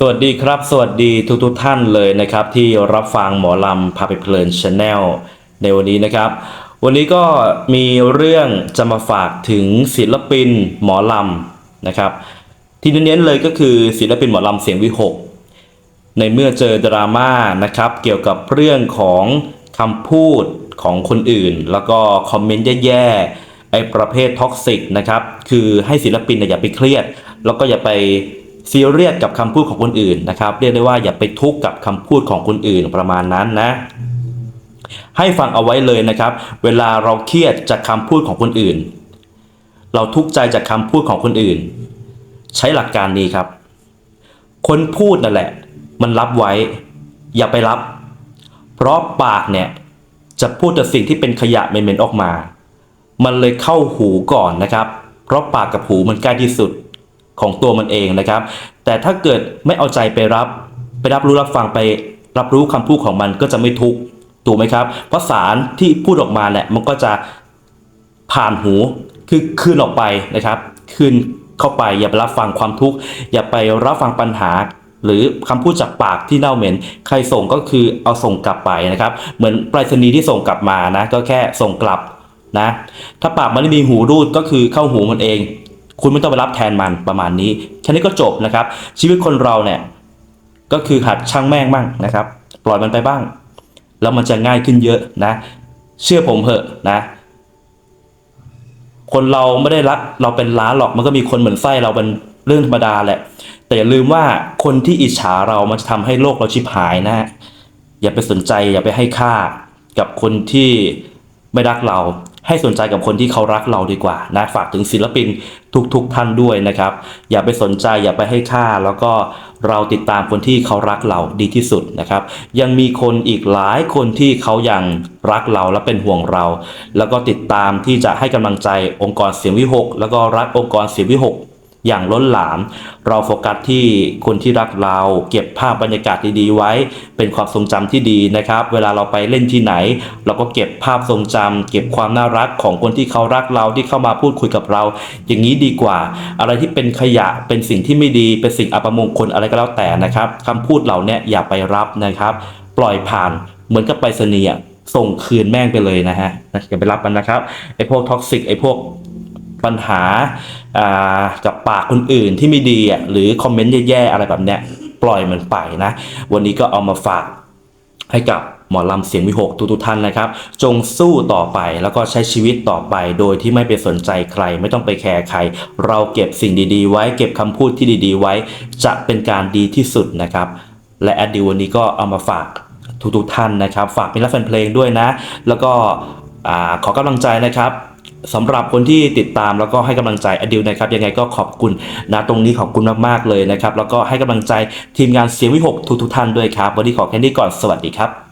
สวัสดีครับ สวัสดีทุกทุกท่านเลยนะครับ ที่รับฟังหมอลำพาไปเพลินชาแนลในวันนี้นะครับ วันนี้ก็มีเรื่องจะมาฝากถึงศิลปินหมอลำนะครับ ที่เน้นๆเลยก็คือศิลปินหมอลำเสียงวิหกในเมื่อเจอดราม่านะครับ เกี่ยวกับเรื่องของคำพูดของคนอื่น แล้วก็คอมเมนต์แย่ๆไอ้ประเภทท็อกซิกนะครับ คือให้ศิลปินอย่าไปเครียด แล้วก็อย่าไป ซีเรียสกับคำพูดของคนอื่นนะครับ เรียกได้ว่าอย่าไปทุกข์กับคำพูดของคนอื่นประมาณนั้นนะ ให้ฟังเอาไว้เลยนะครับ เวลาเราเครียดจากคำพูดของคนอื่น เราทุกข์ใจจากคำพูดของคนอื่น ใช้หลักการนี้ครับ คนพูดนั่นแหละ มันรับไว้ อย่าไปรับ เพราะปากเนี่ยจะพูดแต่สิ่งที่เป็นขยะเหม็นๆออกมา มันเลยเข้าหูก่อนนะครับ เพราะปากกับหูมันใกล้ที่สุด ของตัวมันเองนะครับ แต่ถ้าเกิดไม่เอาใจไปรับ ไปรับรู้รับฟังไปรับรู้คำพูดของมันก็จะไม่ทุกข์ถูกไหมครับ เพราะสารที่พูดออกมาเนี่ยมันก็จะผ่านหูคือคืนออกไปนะครับคืนเข้าไปอย่าไปรับฟังความทุกข์อย่าไปรับฟังปัญหา หรือคำพูดจากปากที่เน่าเหม็น ใครส่งก็คือเอาส่งกลับไปนะครับ เหมือนไปรษณีย์ที่ส่งกลับมานะก็แค่ส่งกลับนะ ถ้าปากมันไม่มีหูรูดก็คือเข้าหูมันเอง คุณไม่ต้องไปรับแทนมันประมาณนี้แค่นี้ก็จบนะครับ ชีวิตคนเราเนี่ยก็คือหัดช่างแม่งบ้างนะครับ ปล่อยมันไปบ้าง แล้วมันจะง่ายขึ้นเยอะนะ เชื่อผมเถอะนะ คนเราไม่ได้รักเราเป็นล้านหรอกมันก็มีคนเหมือนไส้เราเป็นเรื่องธรรมดาแหละ แต่อย่าลืมว่าคนที่อิจฉาเรามันจะทำให้โลกเราชิบหายนะฮะอย่าไปสนใจอย่าไปให้ค่ากับคนที่ไม่รักเรา ให้สนใจกับคนที่เขารักเราดีกว่านะฝากถึงศิลปินทุกๆทท่านด้วยนะครับ อย่าไปสนใจอย่าไปให้ค่า แล้วก็เราติดตามคนที่เขารักเราดีที่สุดนะครับ ยังมีคนอีกหลายคนที่เขายังรักเราและเป็นห่วงเรา แล้วก็ติดตามที่จะให้กำลังใจองค์กรเสียงวิหกแล้วก็รักองค์กรเสียงวิหก อย่างล้นหลาม เราโฟกัสที่คนที่รักเรา เก็บภาพบรรยากาศดีๆไว้ เป็นความทรงจำที่ดีนะครับ เวลาเราไปเล่นที่ไหน เราก็เก็บภาพทรงจำเก็บความน่ารักของคนที่เขารักเราที่เข้ามาพูดคุยกับเรา อย่างนี้ดีกว่า อะไรที่เป็นขยะเป็นสิ่งที่ไม่ดีเป็นสิ่งอัปมงคลอะไรก็แล้วแต่นะครับคำพูดเหล่าเนี้ยอย่าไปรับนะครับ ปล่อยผ่านเหมือนกับไปรษณียส่งคืนแม่งไปเลยนะฮะอย่าไปรับมันนะครับไอ้พวกท็อกซิกไอ้พวก ปัญหาอ่ากับปากคนอื่นที่ไม่ดีอะหรือคอมเมนต์แย่ๆอะไรแบบเนี้ยปล่อยมันไปนะ วันนี้ก็เอามาฝากให้กับหมอลำเสียงวิหกทุกๆท่านนะครับ จงสู้ต่อไปแล้วก็ใช้ชีวิตต่อไป โดยที่ไม่ไปสนใจใคร ไม่ต้องไปแคร์ใคร เราเก็บสิ่งดีๆ ไว้ เก็บคำพูดที่ดีๆ ไว้ จะเป็นการดีที่สุดนะครับ และแอดดิววันนี้ก็เอามาฝากทุกๆท่านนะครับ ฝากเป็นรักแฟนเพลงด้วยนะ แล้วก็อขอกำลังใจนะครับ สำหรับคนที่ติดตามแล้วก็ให้กำลังใจอดิวนะครับยังไงก็ขอบคุณนะตรงนี้ขอบคุณมากๆเลยนะครับแล้วก็ให้กำลังใจทีมงานเสียงวิหกทุกๆท่านด้วยครับวันนี้ขอแค่นี้ก่อนสวัสดีครับ